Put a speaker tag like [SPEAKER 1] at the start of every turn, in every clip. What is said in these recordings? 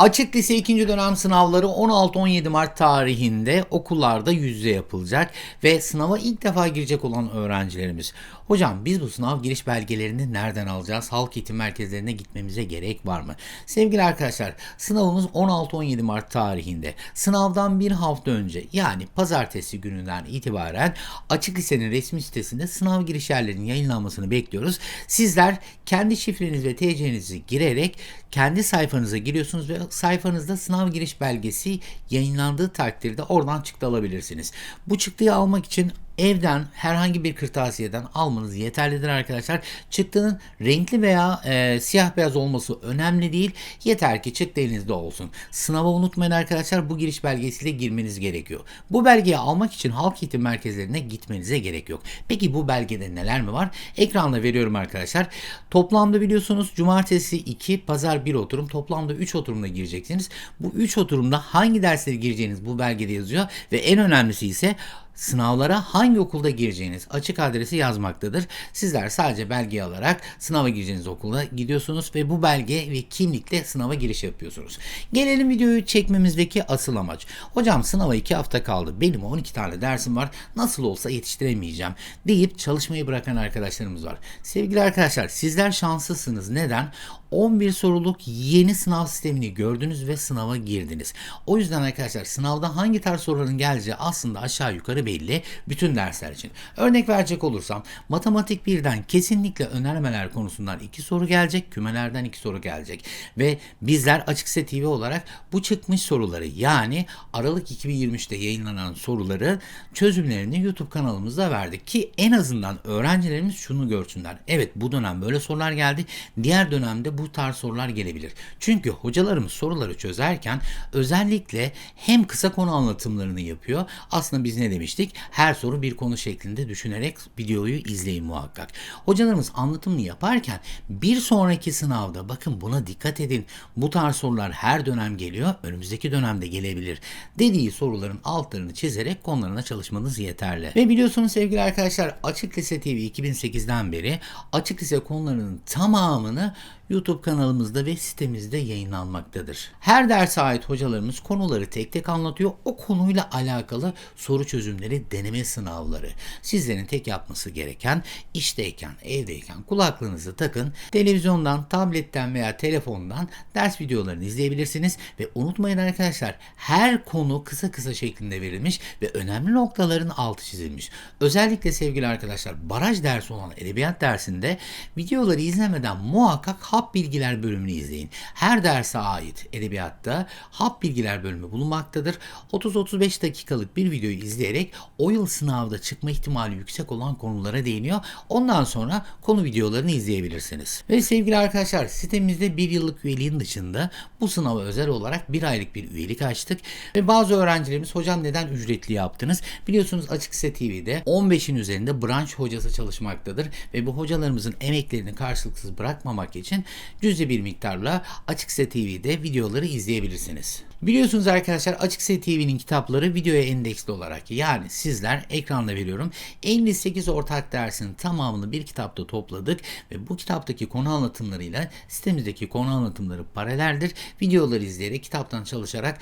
[SPEAKER 1] Açık lise 2. dönem sınavları 16-17 Mart tarihinde okullarda yüz yüze yapılacak ve sınava ilk defa girecek olan öğrencilerimiz. Hocam biz bu sınav giriş belgelerini nereden alacağız? Halk eğitim merkezlerine gitmemize gerek var mı? Sevgili arkadaşlar sınavımız 16-17 Mart tarihinde. Sınavdan bir hafta önce yani pazartesi gününden itibaren Açık Lise'nin resmi sitesinde sınav giriş yerlerinin yayınlanmasını bekliyoruz. Sizler kendi şifreniz ve TC'nizi girerek kendi sayfanıza giriyorsunuz ve sayfanızda sınav giriş belgesi yayınlandığı takdirde oradan çıktı alabilirsiniz. Bu çıktıyı almak için evden herhangi bir kırtasiyeden almanız yeterlidir arkadaşlar. Çıktının renkli veya e, siyah beyaz olması önemli değil. Yeter ki çıktı elinizde olsun. Sınava unutmayın arkadaşlar bu giriş belgesiyle girmeniz gerekiyor. Bu belgeyi almak için halk eğitim merkezlerine gitmenize gerek yok. Peki bu belgede neler mi var? Ekranda veriyorum arkadaşlar. Toplamda biliyorsunuz cumartesi 2, pazar 1 oturum. Toplamda 3 oturumda gireceksiniz. Bu 3 oturumda hangi dersleri gireceğiniz bu belgede yazıyor ve en önemlisi ise sınavlara hangi okulda gireceğiniz açık adresi yazmaktadır. Sizler sadece belge alarak sınava gireceğiniz okula gidiyorsunuz ve bu belge ve kimlikle sınava giriş yapıyorsunuz. Gelelim videoyu çekmemizdeki asıl amaç. Hocam sınava 2 hafta kaldı. Benim 12 tane dersim var. Nasıl olsa yetiştiremeyeceğim deyip çalışmayı bırakan arkadaşlarımız var. Sevgili arkadaşlar sizler şanslısınız. Neden? 11 soruluk yeni sınav sistemini gördünüz ve sınava girdiniz. O yüzden arkadaşlar sınavda hangi tarz soruların geleceği aslında aşağı yukarı belli bütün dersler için. Örnek verecek olursam matematik 1'den kesinlikle önermeler konusundan 2 soru gelecek, kümelerden 2 soru gelecek. Ve bizler Açık Set TV olarak bu çıkmış soruları yani Aralık 2023'te yayınlanan soruları çözümlerini YouTube kanalımızda verdik ki en azından öğrencilerimiz şunu görsünler. Evet bu dönem böyle sorular geldi. Diğer dönemde bu tarz sorular gelebilir. Çünkü hocalarımız soruları çözerken özellikle hem kısa konu anlatımlarını yapıyor. Aslında biz ne demiştik? Her soru bir konu şeklinde düşünerek videoyu izleyin muhakkak. Hocalarımız anlatımını yaparken bir sonraki sınavda bakın buna dikkat edin. Bu tarz sorular her dönem geliyor. Önümüzdeki dönemde gelebilir. Dediği soruların altlarını çizerek konularına çalışmanız yeterli. Ve biliyorsunuz sevgili arkadaşlar Açık Lise TV 2008'den beri Açık Lise konularının tamamını YouTube kanalımızda ve sitemizde yayınlanmaktadır. Her derse ait hocalarımız konuları tek tek anlatıyor. O konuyla alakalı soru çözümleri, deneme sınavları. Sizlerin tek yapması gereken işteyken, evdeyken kulaklığınızı takın. Televizyondan, tabletten veya telefondan ders videolarını izleyebilirsiniz ve unutmayın arkadaşlar her konu kısa kısa şeklinde verilmiş ve önemli noktaların altı çizilmiş. Özellikle sevgili arkadaşlar baraj dersi olan edebiyat dersinde videoları izlemeden muhakkak hap bilgiler bölümünü izleyin. Her derse ait edebiyatta hap bilgiler bölümü bulunmaktadır. 30-35 dakikalık bir videoyu izleyerek o yıl sınavda çıkma ihtimali yüksek olan konulara değiniyor. Ondan sonra konu videolarını izleyebilirsiniz. Ve sevgili arkadaşlar sitemizde bir yıllık üyeliğin dışında bu sınava özel olarak bir aylık bir üyelik açtık. Ve bazı öğrencilerimiz hocam neden ücretli yaptınız? Biliyorsunuz Açık Lise TV'de 15'in üzerinde branş hocası çalışmaktadır ve bu hocalarımızın emeklerini karşılıksız bırakmamak için cüzi bir miktarla Açıkse TV'de videoları izleyebilirsiniz. Biliyorsunuz arkadaşlar Açıkse TV'nin kitapları videoya endeksli olarak yani sizler ekranda veriyorum 58 ortak dersin tamamını bir kitapta topladık ve bu kitaptaki konu anlatımlarıyla sitemizdeki konu anlatımları paraleldir. Videoları izleyerek kitaptan çalışarak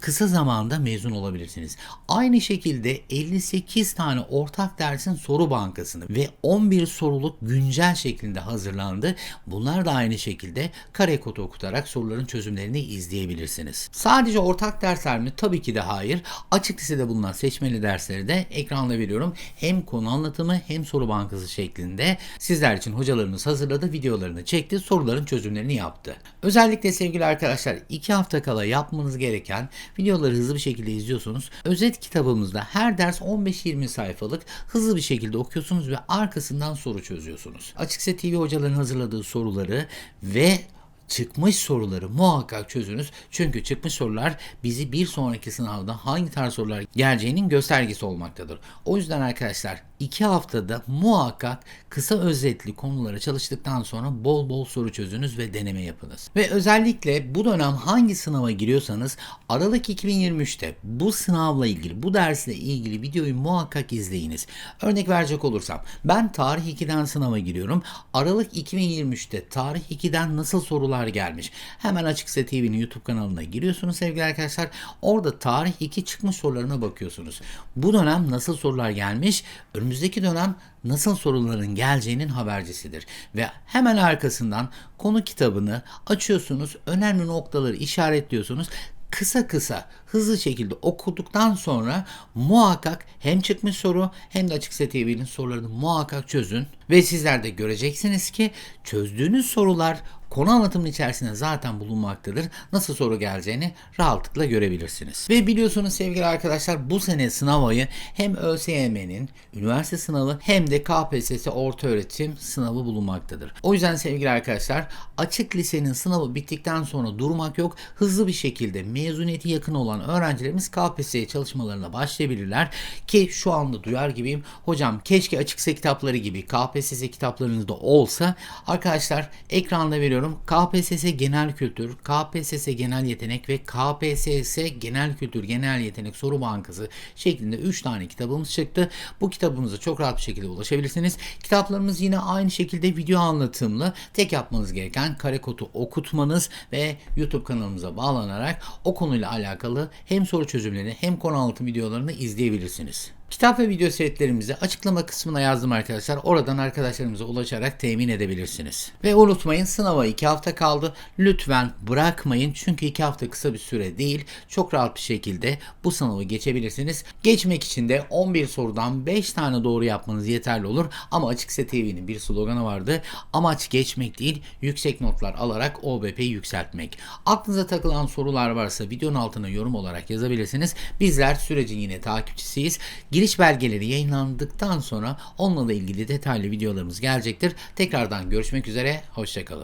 [SPEAKER 1] kısa zamanda mezun olabilirsiniz. Aynı şekilde 58 tane ortak dersin soru bankasını ve 11 soruluk güncel şeklinde hazırlandı. Bunlar da aynı şekilde kare kod okutarak soruların çözümlerini izleyebilirsiniz. Sadece ortak dersler mi? Tabii ki de hayır. Açık lisede bulunan seçmeli dersleri de ekranda veriyorum. Hem konu anlatımı hem soru bankası şeklinde sizler için hocalarımız hazırladı, videolarını çekti, soruların çözümlerini yaptı. Özellikle sevgili arkadaşlar 2 hafta kala yapmanız gereken videoları hızlı bir şekilde izliyorsunuz. Özet kitabımızda her ders 15-20 sayfalık hızlı bir şekilde okuyorsunuz ve arkasından soru çözüyorsunuz. Açıkça TV hocaların hazırladığı soruları ve çıkmış soruları muhakkak çözünüz. Çünkü çıkmış sorular bizi bir sonraki sınavda hangi tarz sorular geleceğinin göstergesi olmaktadır. O yüzden arkadaşlar 2 haftada muhakkak kısa özetli konulara çalıştıktan sonra bol bol soru çözünüz ve deneme yapınız. Ve özellikle bu dönem hangi sınava giriyorsanız Aralık 2023'te bu sınavla ilgili, bu dersle ilgili videoyu muhakkak izleyiniz. Örnek verecek olursam ben tarih 2'den sınava giriyorum. Aralık 2023'te tarih 2'den nasıl sorular sorular gelmiş. Hemen Açıksa TV'nin YouTube kanalına giriyorsunuz sevgili arkadaşlar. Orada tarih 2 çıkmış sorularına bakıyorsunuz. Bu dönem nasıl sorular gelmiş? Önümüzdeki dönem nasıl soruların geleceğinin habercisidir. Ve hemen arkasından konu kitabını açıyorsunuz. Önemli noktaları işaretliyorsunuz kısa kısa hızlı şekilde okuduktan sonra muhakkak hem çıkmış soru hem de Açıksa TV'nin sorularını muhakkak çözün. Ve sizler de göreceksiniz ki çözdüğünüz sorular konu anlatımının içerisinde zaten bulunmaktadır. Nasıl soru geleceğini rahatlıkla görebilirsiniz. Ve biliyorsunuz sevgili arkadaşlar bu sene sınav ayı hem ÖSYM'nin üniversite sınavı hem de KPSS orta öğretim sınavı bulunmaktadır. O yüzden sevgili arkadaşlar açık lisenin sınavı bittikten sonra durmak yok. Hızlı bir şekilde mezuniyeti yakın olan öğrencilerimiz KPSS çalışmalarına başlayabilirler ki şu anda duyar gibiyim. Hocam keşke açıksa kitapları gibi KPSS kitaplarınızda olsa. Arkadaşlar ekranda veriyorum. KPSS genel kültür, KPSS genel yetenek ve KPSS genel kültür genel yetenek soru bankası şeklinde 3 tane kitabımız çıktı. Bu kitabımıza çok rahat bir şekilde ulaşabilirsiniz. Kitaplarımız yine aynı şekilde video anlatımlı. Tek yapmanız gereken kare kodu okutmanız ve YouTube kanalımıza bağlanarak o konuyla alakalı hem soru çözümlerini hem konu anlatım videolarını izleyebilirsiniz. Kitap ve video setlerimizi açıklama kısmına yazdım arkadaşlar. Oradan arkadaşlarımıza ulaşarak temin edebilirsiniz. Ve unutmayın sınava 2 hafta kaldı. Lütfen bırakmayın çünkü 2 hafta kısa bir süre değil. Çok rahat bir şekilde bu sınavı geçebilirsiniz. Geçmek için de 11 sorudan 5 tane doğru yapmanız yeterli olur. Ama Açıksa TV'nin bir sloganı vardı. Amaç geçmek değil, yüksek notlar alarak OBP'yi yükseltmek. Aklınıza takılan sorular varsa videonun altına yorum olarak yazabilirsiniz. Bizler sürecin yine takipçisiyiz. Giriş belgeleri yayınlandıktan sonra onunla ilgili detaylı videolarımız gelecektir. Tekrardan görüşmek üzere, hoşçakalın.